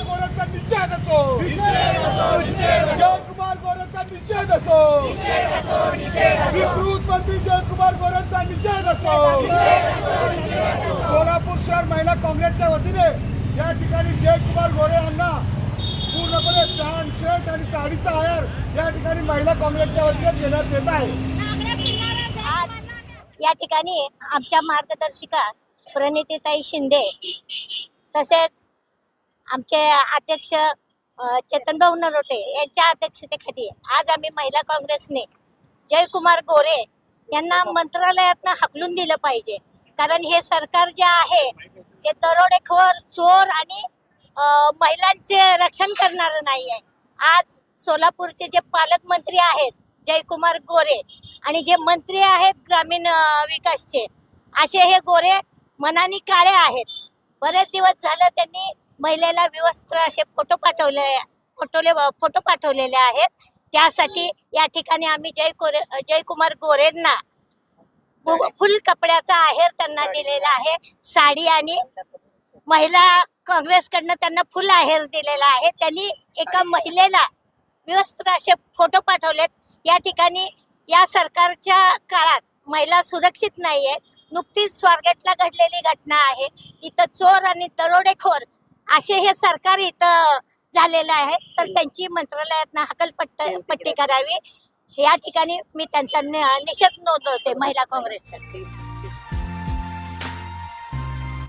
जयकुमार गोरेचा निषेध असो. जयकुमार गोरेचा निषेध असो. विकृत मंत्री जयकुमार गोरेचा निषेध असो. सोलापूर शहर महिला काँग्रेसच्या वतीने या ठिकाणी जयकुमार गोरे यांना पूर्णपणे पॅन्ट शर्ट आणि साडीचा आयर या ठिकाणी महिला काँग्रेसच्या वतीने देण्यात येत आहे. या ठिकाणी आमच्या मार्गदर्शिका प्रणितीताई शिंदे तसेच आमचे अध्यक्ष चेतनभाऊ नरोटे यांच्या अध्यक्षतेखाली आज आम्ही महिला काँग्रेसने जयकुमार गोरे यांना मंत्रालयातनं हकलून दिलं पाहिजे. कारण हे सरकार जे आहे ते दरोडेखोर चोर आणि महिलांचे रक्षण करणारं नाही आहे आज सोलापूरचे जे पालकमंत्री आहेत जयकुमार गोरे आणि जे मंत्री आहेत ग्रामीण विकासचे असे हे गोरे मनाने काळे आहेत. बरेच दिवस झालं त्यांनी महिलेला विवस्त्र असे फोटो पाठवले फोटोले फोटो पाठवलेले आहेत. त्यासाठी या ठिकाणी आम्ही जय गोरे जयकुमार गोरेंना फुल कपड्याचा आहेर त्यांना दिलेला आहे. साडी आणि महिला काँग्रेसकडनं त्यांना फुल आहेर दिलेला आहे. त्यांनी एका महिलेला विवस्त्र असे फोटो पाठवलेत. या ठिकाणी या सरकारच्या काळात महिला सुरक्षित नाही आहेत नुकतीच स्वारगेटला घडलेली घटना आहे. इथं चोर आणि दरोडेखोर असे हे सरकार इथं झालेलं आहे. तर त्यांची मंत्रालयातनं हकलपट्ट पट्टी करावी. या ठिकाणी मी त्यांचा निषेध नोंदवते महिला काँग्रेसतर्फे.